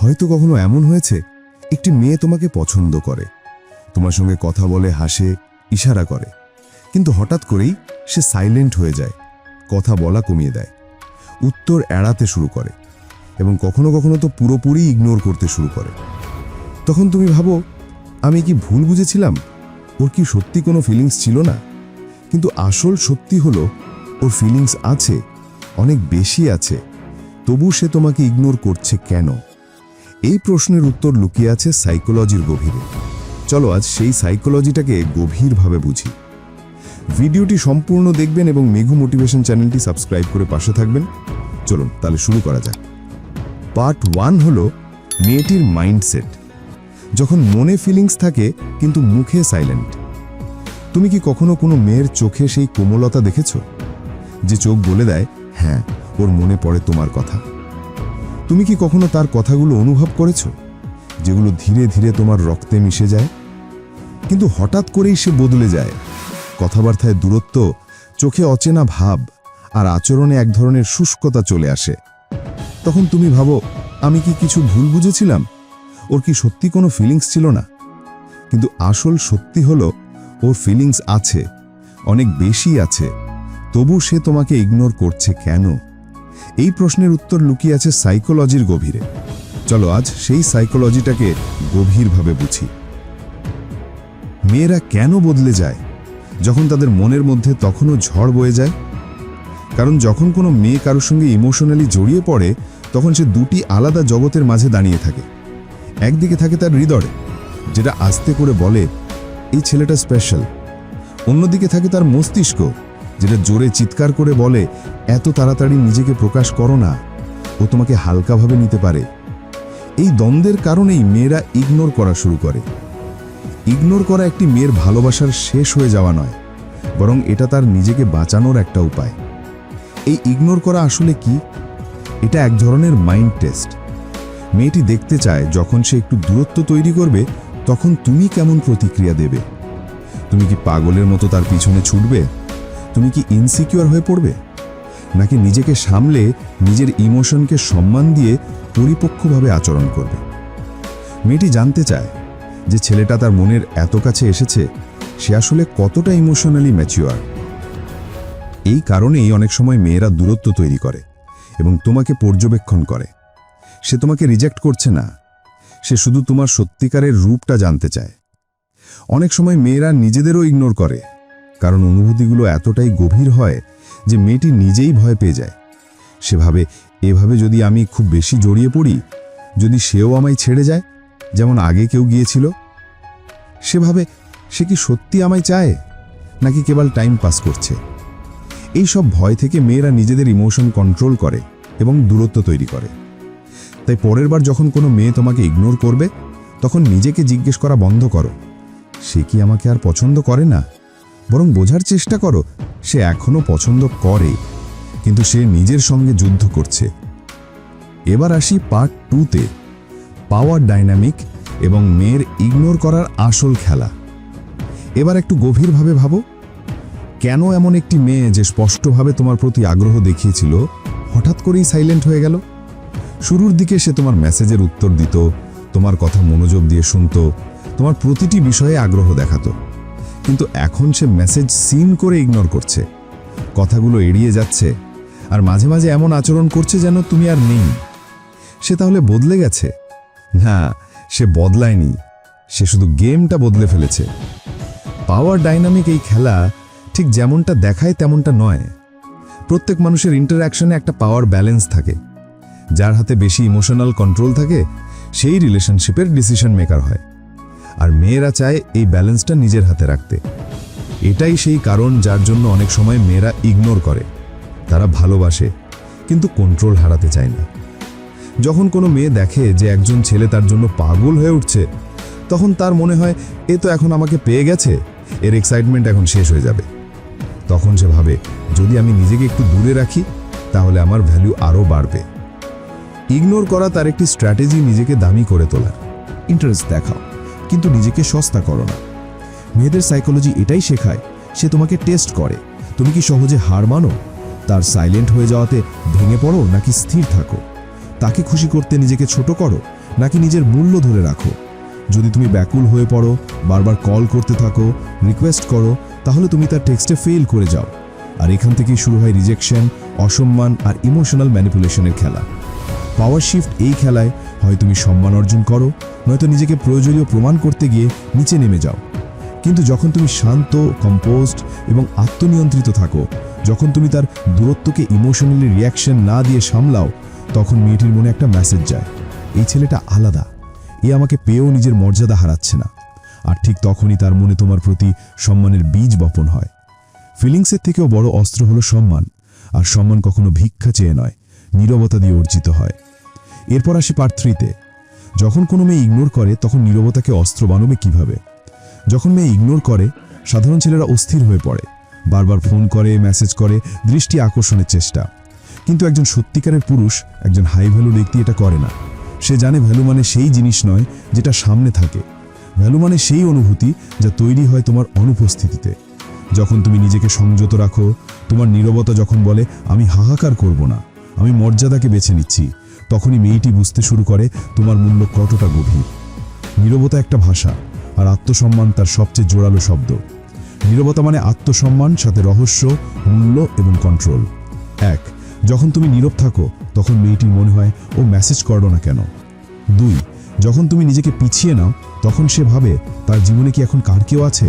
হয়তো কখনো এমন হয়েছে, একটি মেয়ে তোমাকে পছন্দ করে। তোমার সঙ্গে কথা বলে, হাসে, ইশারা করে। কিন্তু হঠাৎ করেই সে সাইলেন্ট হয়ে যায়, কথা বলা কমিয়ে দেয়, উত্তর এড়াতে শুরু করে এবং কখনো কখনো তো পুরোপুরি ইগনোর করতে শুরু করে। তখন তুমি ভাবো, আমি কি ভুল বুঝেছিলাম? ওর কি সত্যি কোনো ফিলিংস ছিল না? কিন্তু আসল সত্যি হলো, ওর ফিলিংস আছে, অনেক বেশি আছে। তবু সে তোমাকে ইগনোর করছে কেন? এই প্রশ্নের উত্তর লুকিয়ে আছে সাইকোলজির গভীরে। চলো আজ সেই সাইকোলজিটাকে গভীরভাবে বুঝি। ভিডিওটি সম্পূর্ণ দেখবেন এবং মেঘু মোটিভেশন চ্যানেলটি সাবস্ক্রাইব করে পাশে থাকবেন। চলুন, তাহলে শুরু করা যাক। পার্ট ওয়ান হল মেয়েটির মাইন্ডসেট। যখন মনে ফিলিংস থাকে, কিন্তু মুখে সাইলেন্ট। তুমি কি কখনো কোনো মেয়ের চোখে সেই কোমলতা দেখেছ? যে চোখ বলে দেয় হ্যাঁ ওর মনে পড়ে তোমার কথা। তুমি কি কখনো তার কথাগুলো অনুভব করেছ? যেগুলো ধীরে ধীরে তোমার রক্তে মিশে যায়? কিন্তু হঠাৎ করেই সে বদলে যায়। কথাবার্তায় দূরত্ব, চোখে অচেনা ভাব আর আচরণে এক ধরনের শুষ্কতা চলে আসে। তখন তুমি ভাবো, আমি কি কিছু ভুল বুঝেছিলাম? ওর কি সত্যি কোনো ফিলিংস ছিল না? কিন্তু আসল সত্যি হলো, ওর ফিলিংস আছে, অনেক বেশি আছে। তবু সে তোমাকে ইগনোর করছে কেন? এই প্রশ্নের উত্তর লুকিয়ে আছে সাইকোলজির গভীরে। চলো আজ সেই সাইকোলজিটাকে গভীরভাবে বুঝি। মেয়েরা কেন বদলে যায়? যখন তাদের মনের মধ্যে তখনও ঝড় বয়ে যায়? কারণ যখন কোনো মেয়ে কারোর সঙ্গে ইমোশনালি জড়িয়ে পড়ে, তখন সে দুটি আলাদা জগতের মাঝে দাঁড়িয়ে থাকে। একদিকে থাকে তার হৃদয়, যেটা আস্তে করে বলে, এই ছেলেটা স্পেশাল অন্যদিকে থাকে তার মস্তিষ্ক যেটা জোরে চিৎকার করে বলে, এত তাড়াতাড়ি নিজেকে প্রকাশ করো না। ও তোমাকে হালকাভাবে নিতে পারে। এই দ্বন্দ্বের কারণেই মেয়েরা ইগনোর করা শুরু করে। ইগনোর করা একটি মেয়ের ভালোবাসার শেষ হয়ে যাওয়া নয়, বরং এটা তার নিজেকে বাঁচানোর একটা উপায়। এই ইগনোর করা আসলে কি? এটা এক ধরনের মাইন্ড টেস্ট মেয়েটি দেখতে চায়, যখন সে একটু দূরত্ব তৈরি করবে, তখন তুমি কেমন প্রতিক্রিয়া দেবে? তুমি কি পাগলের মতো তার পিছনে ছুটবে? তুমি কি ইনসিকিউর হয়ে পড়বে? নাকি নিজেকে সামলে নিজের ইমোশনকে সম্মান দিয়ে পরিপক্কভাবে আচরণ করবে? মেয়েটি জানতে চায় যে ছেলেটা তার মনের এত কাছে এসেছে, সে আসলে কতটা ইমোশনালি ম্যাচিওর এই কারণেই অনেক সময় মেয়েরা দূরত্ব তৈরি করে এবং তোমাকে পর্যবেক্ষণ করে। সে তোমাকে রিজেক্ট করছে না। সে শুধু তোমার সত্যিকারের রূপটা জানতে চায়। অনেক সময় মেয়েরা নিজেদেরও ইগনোর করে। কারণ অনুভূতিগুলো এতটাই গভীর হয় যে মেয়েটি নিজেই ভয় পেয়ে যায়। সেভাবে, এভাবে যদি আমি খুব বেশি জড়িয়ে পড়ি, যদি সেও আমায় ছেড়ে যায়, যেমন আগে কেউ গিয়েছিল, সেভাবে সে কি সত্যি আমায় চায়, নাকি কেবল টাইম পাস করছে? এই সব ভয় থেকে মেয়েরা নিজেদের ইমোশন কন্ট্রোল করে এবং দূরত্ব তৈরি করে। তাই পরের বার যখন কোনো মেয়ে তোমাকে ইগনোর করবে, তখন নিজেকে জিজ্ঞেস করা বন্ধ করো। সে কি আমাকে আর পছন্দ করে না? বরং বোঝার চেষ্টা করো, সে এখনও পছন্দ করে, কিন্তু সে নিজের সঙ্গে যুদ্ধ করছে। এবার আসি পার্ট টুতে পাওয়ার ডাইনামিক এবং মেয়ের ইগনোর করার আসল খেলা। এবার একটু গভীরভাবে ভাবো, কেন এমন একটি মেয়ে যে স্পষ্টভাবে তোমার প্রতি আগ্রহ দেখিয়েছিল, হঠাৎ করেই সাইলেন্ট হয়ে গেল? শুরুর দিকে সে তোমার মেসেজের উত্তর দিত, তোমার কথা মনোযোগ দিয়ে শুনত, তোমার প্রতিটি বিষয়ে আগ্রহ দেখাতো। কিন্তু এখন সে মেসেজ সিন করে ইগনোর করছে। কথাগুলো এড়িয়ে যাচ্ছে আর মাঝে মাঝে এমন আচরণ করছে যেন তুমি আর নেই। সে তাহলে বদলে গেছে? না, সে বদলায়নি। সে শুধু গেমটা বদলে ফেলেছে। পাওয়ার ডাইনামিক এই খেলা ঠিক যেমনটা দেখায় তেমনটা নয়। প্রত্যেক মানুষের ইন্টারাকশনে একটা পাওয়ার ব্যালেন্স থাকে। যার হাতে বেশি ইমোশনাল কন্ট্রোল থাকে, সেই রিলেশনশিপের ডিসিশন মেকার হয়। আর মেয়েরা চায় এই ব্যালেন্সটা নিজের হাতে রাখতে। এটাই সেই কারণ যার জন্য অনেক সময় মেয়েরা ইগনোর করে। তারা ভালোবাসে, কিন্তু কন্ট্রোল হারাতে চায় না। যখন কোনো মেয়ে দেখে যে একজন ছেলে তার জন্য পাগল হয়ে উঠছে, তখন তার মনে হয়, এ তো এখন আমাকে পেয়ে গেছে, এর এক্সাইটমেন্ট এখন শেষ হয়ে যাবে। তখন সে ভাবে, যদি আমি নিজেকে একটু দূরে রাখি, তাহলে আমার ভ্যালু আরও বাড়বে। ইগনোর করা তার একটি স্ট্র্যাটেজি নিজেকে দামি করে তোলার। ইন্টারেস্ট দেখাও। কিন্তু নিজেকে সস্তা করো না। মেয়েদের সাইকোলজি এটাই শেখায়, সে তোমাকে টেস্ট করে। তুমি কি সহজে হার মানো? তার সাইলেন্ট হয়ে যাওয়াতে ভেঙে পড়ো নাকি স্থির থাকো? তাকে খুশি করতে নিজেকে ছোট করো নাকি নিজের মূল্য ধরে রাখো? যদি তুমি ব্যাকুল হয়ে পড়ো, বারবার কল করতে থাকো রিকোয়েস্ট করো, তাহলে তুমি তার টেক্সটে ফেল করে যাও। আর এখান থেকেই শুরু হয় রিজেকশন অসম্মান আর ইমোশনাল ম্যানিপুলেশনের খেলা। পাওয়ার শিফট এই খেলায় হয় তুমি সম্মান অর্জন করো নয়তো নিজেকে প্রয়োজনীয় প্রমাণ করতে গিয়ে নিচে নেমে যাও। কিন্তু যখন তুমি শান্ত কম্পোজড এবং আত্মনিয়ন্ত্রিত থাকো, যখন তুমি তার দূরত্বকে ইমোশনালি রিয়াকশন না দিয়ে সামলাও, তখন মেয়েটির মনে একটা মেসেজ যায়, এই ছেলেটা আলাদা। এ আমাকে পেয়েও নিজের মর্যাদা হারাচ্ছে না। আর ঠিক তখনই তার মনে তোমার প্রতি সম্মানের বীজ বপন হয়। ফিলিংসের থেকেও বড় অস্ত্র হলো সম্মান, আর সম্মান কখনো ভিক্ষা চেয়ে নয়, নীরবতা দিয়ে অর্জিত হয়। এরপর আসি পার্ট থ্রিতে যখন কোনো মেয়ে ইগনোর করে, তখন নীরবতাকে অস্ত্র বানাবে কীভাবে? যখন মেয়ে ইগনোর করে, সাধারণ ছেলেরা অস্থির হয়ে পড়ে। বারবার ফোন করে মেসেজ করে, দৃষ্টি আকর্ষণের চেষ্টা। কিন্তু একজন সত্যিকারের পুরুষ, একজন হাই ভ্যালু ব্যক্তি এটা করে না। সে জানে ভ্যালু মানে সেই জিনিস নয়, যেটা সামনে থাকে। ভ্যালু মানে সেই অনুভূতি, যা তৈরি হয় তোমার অনুপস্থিতিতে। যখন তুমি নিজেকে সংযত রাখো, তোমার নীরবতা যখন বলে, আমি হাহাকার করব না, আমি মর্যাদাকে বেছে নিচ্ছি। তখনই মেয়েটি বুঝতে শুরু করে, তোমার মূল্য কতটা গভীর? নীরবতা একটা ভাষা, আর আত্মসম্মান তার সবচেয়ে জোরালো শব্দ। নীরবতা মানে আত্মসম্মান, সাথে রহস্য, মূল্য এবং কন্ট্রোল এক, যখন তুমি নীরব থাকো, তখন মেয়েটির মনে হয়, ও মেসেজ করো না কেন? দুই, যখন তুমি নিজেকে পিছিয়ে নাও, তখন সে ভাবে, তার জীবনে কি এখন কার কেউ আছে?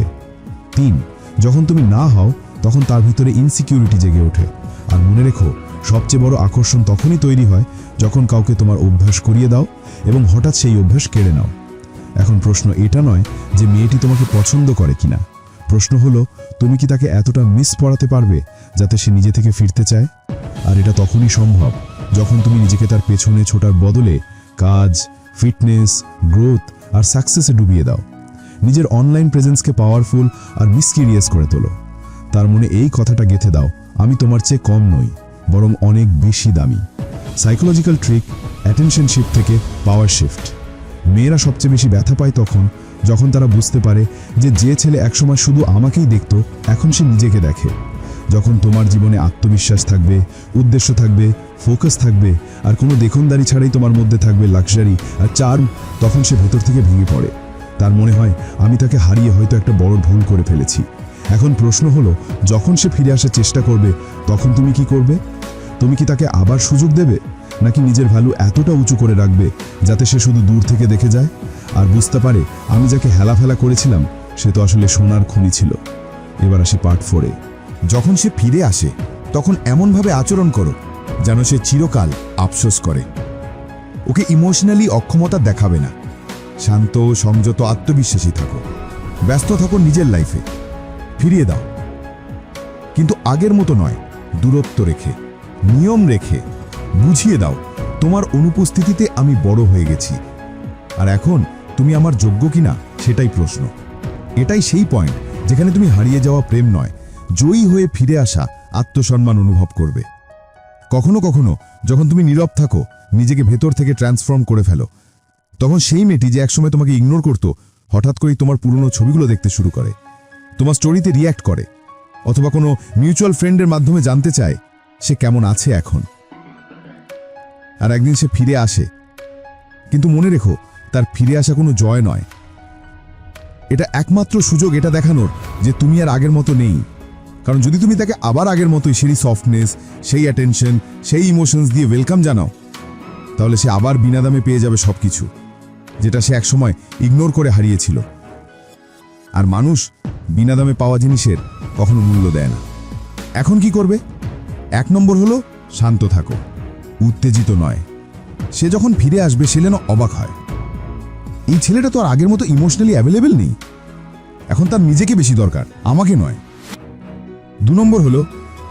তিন, যখন তুমি না হও, তখন তার ভিতরে ইনসিকিউরিটি জেগে ওঠে। আর মনে রেখো সবচেয়ে বড় আকর্ষণ তখনই তৈরি হয় যখন কাউকে তোমার অভ্যাস করিয়ে দাও এবং হঠাৎ সেই অভ্যাস কেড়ে নাও। এখন প্রশ্ন এটা নয় যে মেয়েটি তোমাকে পছন্দ করে কিনা। প্রশ্ন হলো, তুমি কি তাকে এতটা মিস পড়াতে পারবে যাতে সে নিজে থেকে ফিরতে চায়? আর এটা তখনই সম্ভব যখন তুমি নিজেকে তার পেছনে ছোটার বদলে কাজ ফিটনেস গ্রোথ আর সাকসেসে ডুবিয়ে দাও। নিজের অনলাইন প্রেজেন্সকে পাওয়ারফুল আর মিসকিরিয়াস করে তোলো। তার মনে এই কথাটা গেঁথে দাও, আমি তোমার চেয়ে কম নই। বরং অনেক বেশি দামি। সাইকোলজিক্যাল ট্রিক অ্যাটেনশন শিফট থেকে পাওয়ার শিফট মেয়েরা সবচেয়ে বেশি ব্যথা পায় তখন, যখন তারা বুঝতে পারে যে যে ছেলে একসময় শুধু আমাকেই দেখত, এখন সে নিজেকে দেখে। যখন তোমার জীবনে আত্মবিশ্বাস থাকবে, উদ্দেশ্য থাকবে ফোকাস থাকবে, আর কোনো দেখনদারি ছাড়াই তোমার মধ্যে থাকবে লাক্সারি আর চার্ম তখন সে ভেতর থেকে ভেঙে পড়ে। তার মনে হয়, আমি তাকে হারিয়ে হয়তো একটা বড় ভুল করে ফেলেছি। এখন প্রশ্ন হলো, যখন সে ফিরে আসার চেষ্টা করবে, তখন তুমি কি করবে? তুমি কি তাকে আবার সুযোগ দেবে? নাকি নিজের ভ্যালু এতটা উঁচু করে রাখবে, যাতে সে শুধু দূর থেকে দেখে যায়? আর বুঝতে পারে, আমি যাকে হেলাফেলা করেছিলাম, সে তো আসলে সোনার খনি ছিল। এবার আসি পার্ট ফোরে যখন সে ফিরে আসে, তখন এমনভাবে আচরণ করো, যেন সে চিরকাল আফসোস করে। ওকে ইমোশনালি অক্ষমতা দেখাবে না। শান্ত, সংযত, আত্মবিশ্বাসী থাকো। ব্যস্ত থাকো নিজের লাইফে ফিরিয়ে দাও। কিন্তু আগের মতো নয়। দূরত্ব রেখে, নিয়ম রেখে বুঝিয়ে দাও, তোমার অনুপস্থিতিতে আমি বড় হয়ে গেছি। আর এখন তুমি আমার যোগ্য কিনা, সেটাই প্রশ্ন। এটাই সেই পয়েন্ট যেখানে তুমি হারিয়ে যাওয়া প্রেম নয়। জয়ী হয়ে ফিরে আসা আত্মসম্মান অনুভব করবে। কখনো কখনো যখন তুমি নীরব থাকো, নিজেকে ভেতর থেকে ট্রান্সফর্ম করে ফেলো। তখন সেই মেয়েটি যে একসময় তোমাকে ইগনোর করতো, হঠাৎ করেই তোমার পুরনো ছবিগুলো দেখতে শুরু করে। তোমার স্টোরিতে রিয়্যাক্ট করে, অথবা কোনো মিউচুয়াল ফ্রেন্ডের মাধ্যমে জানতে চায় সে কেমন আছে এখন। আর একদিন সে ফিরে আসে। কিন্তু মনে রেখো, তার ফিরে আসা কোনো জয় নয়। এটা একমাত্র সুযোগ এটা দেখানোর যে তুমি আর আগের মতো নেই। কারণ যদি তুমি তাকে আবার আগের মতোই সেই সফটনেস সেই অ্যাটেনশন সেই ইমোশনস দিয়ে ওয়েলকাম জানাও, তাহলে সে আবার বিনা দামে পেয়ে যাবে সব কিছু যেটা সে একসময় ইগনোর করে হারিয়েছিল। আর মানুষ বিনা দামে পাওয়া জিনিসের কখনো মূল্য দেয় না। এখন কি করবে? এক নম্বর হলো শান্ত থাকো, উত্তেজিত নয়। সে যখন ফিরে আসবে, সে যেন অবাক হয়। এই ছেলেটা তো আর আগের মতো ইমোশনালি অ্যাভেলেবেল নেই। এখন তার নিজেকে বেশি দরকার, আমাকে নয়। দু নম্বর হলো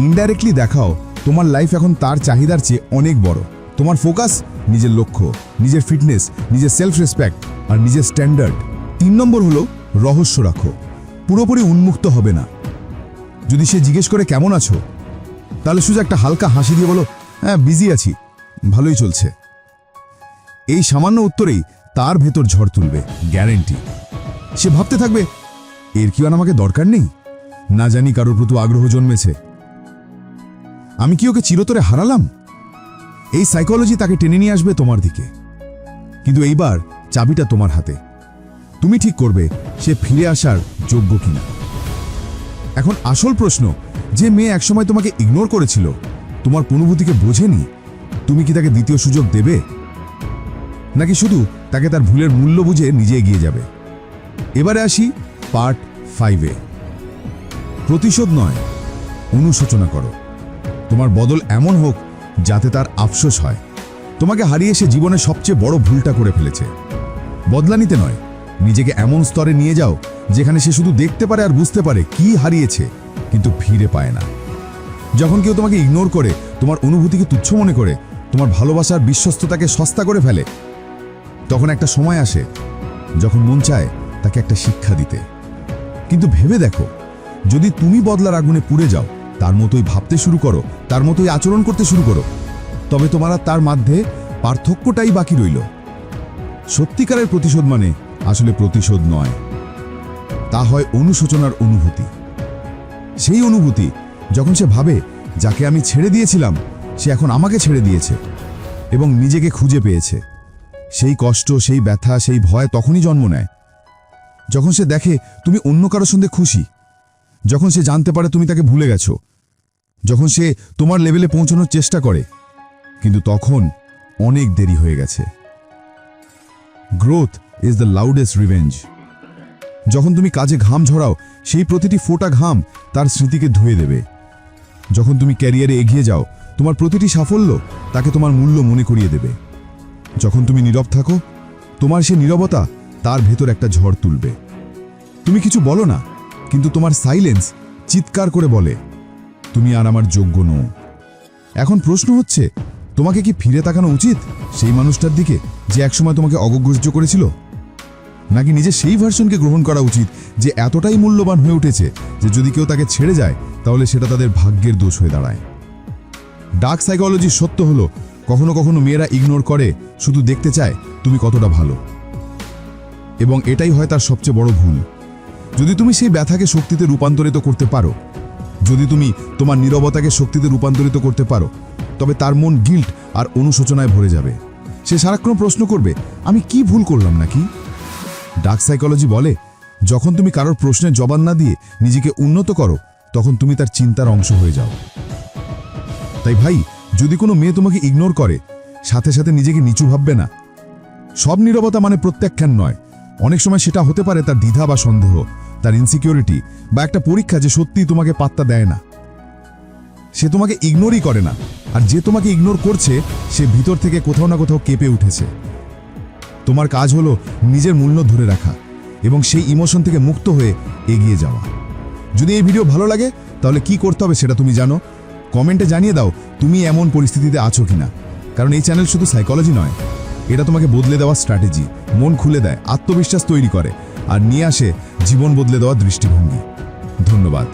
ইনডাইরেক্টলি দেখাও, তোমার লাইফ এখন তার চাহিদার চেয়ে অনেক বড়। তোমার ফোকাস নিজের লক্ষ্য, নিজের ফিটনেস নিজের সেলফ রেসপেক্ট আর নিজের স্ট্যান্ডার্ড তিন নম্বর হলো রহস্য রাখো। পুরোপুরি উন্মুক্ত হবে না। যদি সে জিজ্ঞেস করে, কেমন আছো? তাহলে শুধু একটা হালকা হাসি দিয়ে বলো হ্যাঁ বিজি আছি। ভালোই চলছে। এই সামান্য উত্তরেই তার ভেতর ঝড় তুলবে গ্যারেন্টি সে ভাবতে থাকবে, এর কি আর আমাকে দরকার নেই? না জানি কারোর প্রতি আগ্রহ জন্মেছে। আমি কি ওকে চিরতরে হারালাম? এই সাইকোলজি তাকে টেনে নিয়ে আসবে তোমার দিকে। কিন্তু এইবার চাবিটা তোমার হাতে। তুমি ঠিক করবে, সে ফিরে আসার যোগ্য কিনা? এখন আসল প্রশ্ন, যে মেয়ে একসময় তোমাকে ইগনোর করেছিল, তোমার অনুভূতিকে বোঝেনি, তুমি কি তাকে দ্বিতীয় সুযোগ দেবে? নাকি শুধু তাকে তার ভুলের মূল্য বুঝে নিজে এগিয়ে যাবে? এবারে আসি পার্ট ফাইভে প্রতিশোধ নয়, অনুশোচনা করো। তোমার বদল এমন হোক যাতে তার আফসোস হয়। তোমাকে হারিয়ে সে জীবনে সবচেয়ে বড় ভুলটা করে ফেলেছে। বদলা নিতে নয় নিজেকে এমন স্তরে নিয়ে যাও যেখানে সে শুধু দেখতে পারে আর বুঝতে পারে কি হারিয়েছে, কিন্তু ফিরে পায় না। যখন কেউ তোমাকে ইগনোর করে, তোমার অনুভূতিকে তুচ্ছ মনে করে, তোমার ভালোবাসার বিশ্বস্ততাকে সস্তা করে ফেলে, তখন একটা সময় আসে যখন মন চায় তাকে একটা শিক্ষা দিতে। কিন্তু ভেবে দেখো, যদি তুমি বদলার আগুনে পুড়ে যাও, তার মতোই ভাবতে শুরু করো, তার মতোই আচরণ করতে শুরু করো, তবে তোমার তার মধ্যে পার্থক্যটাই বাকি রইল। সত্যিকারের প্রতিশোধ মানে আসলে প্রতিশোধ নয়। তা হয় অনুশোচনার অনুভূতি। সেই অনুভূতি, যখন সে ভাবে, যাকে আমি ছেড়ে দিয়েছিলাম, সে এখন আমাকে ছেড়ে দিয়েছে এবং নিজেকে খুঁজে পেয়েছে। সেই কষ্ট, সেই ব্যথা, সেই ভয় তখনই জন্ম নেয়। যখন সে দেখে, তুমি অন্য কারোর সঙ্গে খুশি। যখন সে জানতে পারে, তুমি তাকে ভুলে গেছো। যখন সে তোমার লেভেলে পৌঁছানোর চেষ্টা করে, কিন্তু তখন অনেক দেরি হয়ে গেছে। Growth is the loudest revenge যখন তুমি কাজে ঘাম ঝরাও, সেই প্রতিটি ফোঁটা ঘাম তার স্মৃতিকে ধুয়ে দেবে। যখন তুমি ক্যারিয়ারে এগিয়ে যাও, তোমার প্রতিটি সাফল্য তাকে তোমার মূল্য মনে করিয়ে দেবে। যখন তুমি নীরব থাকো, তোমার সে নীরবতা তার ভেতর একটা ঝড় তুলবে। তুমি কিছু বলো না, কিন্তু তোমার সাইলেন্স চিৎকার করে বলে, তুমি আর আমার যোগ্য নও। এখন প্রশ্ন হচ্ছে, তোমাকে কি ফিরে তাকানো উচিত? সেই মানুষটার দিকে যে একসময় তোমাকে অগগ্রহ্য করেছিল? নাকি নিজে সেই ভার্সনকে গ্রহণ করা উচিত যে এতটাই মূল্যবান হয়ে উঠেছে যে যদি কেউ তাকে ছেড়ে যায়, তাহলে সেটা তাদের ভাগ্যের দোষ হয়ে দাঁড়ায়। ডার্ক সাইকোলজি সত্য হলো, কখনো কখনো মেয়েরা ইগনোর করে, শুধু দেখতে চায় তুমি কতটা ভালো। এবং এটাই হয় তার সবচেয়ে বড় ভুল। যদি তুমি সেই ব্যথাকে শক্তিতে রূপান্তরিত করতে পারো, যদি তুমি তোমার নীরবতাকে শক্তিতে রূপান্তরিত করতে পারো, তবে তার মন গিল্ট আর অনুশোচনায় ভরে যাবে। সে সারাক্ষণ প্রশ্ন করবে, আমি কি ভুল করলাম নাকি? ডার্ক সাইকোলজি বলে, যখন তুমি কারোর প্রশ্নের জবাব না দিয়ে নিজেকে উন্নত করো, তখন তুমি তার চিন্তার অংশ হয়ে যাও। তাই ভাই, যদি কোনো মেয়ে তোমাকে ইগনোর করে, সাথে সাথে নিজেকে নিচু ভাববে না। সব নীরবতা মানে প্রত্যাখ্যান নয়। অনেক সময় সেটা হতে পারে তার দ্বিধা বা সন্দেহ, তার ইনসিকিউরিটি বা একটা পরীক্ষা যে সত্যিই তোমাকে পাত্তা দেয় না। সে তোমাকে ইগনোরই করে না। আর যে তোমাকে ইগনোর করছে, সে ভিতর থেকে কোথাও না কোথাও কেঁপে উঠেছে। তোমার কাজ হলো নিজের মূল্য ধরে রাখা এবং সেই ইমোশন থেকে মুক্ত হয়ে এগিয়ে যাওয়া। যদি এই ভিডিও ভালো লাগে, তাহলে কি করতে হবে সেটা তুমি জানো? কমেন্টে জানিয়ে দাও তুমি এমন পরিস্থিতিতে আছো কিনা। কারণ এই চ্যানেল শুধু সাইকোলজি নয়, এটা তোমাকে বদলে দেওয়া স্ট্র্যাটেজি মন খুলে দেয়, আত্মবিশ্বাস তৈরি করে, আর নিয়ে আসে জীবন বদলে দেওয়া দৃষ্টিভঙ্গি। ধন্যবাদ।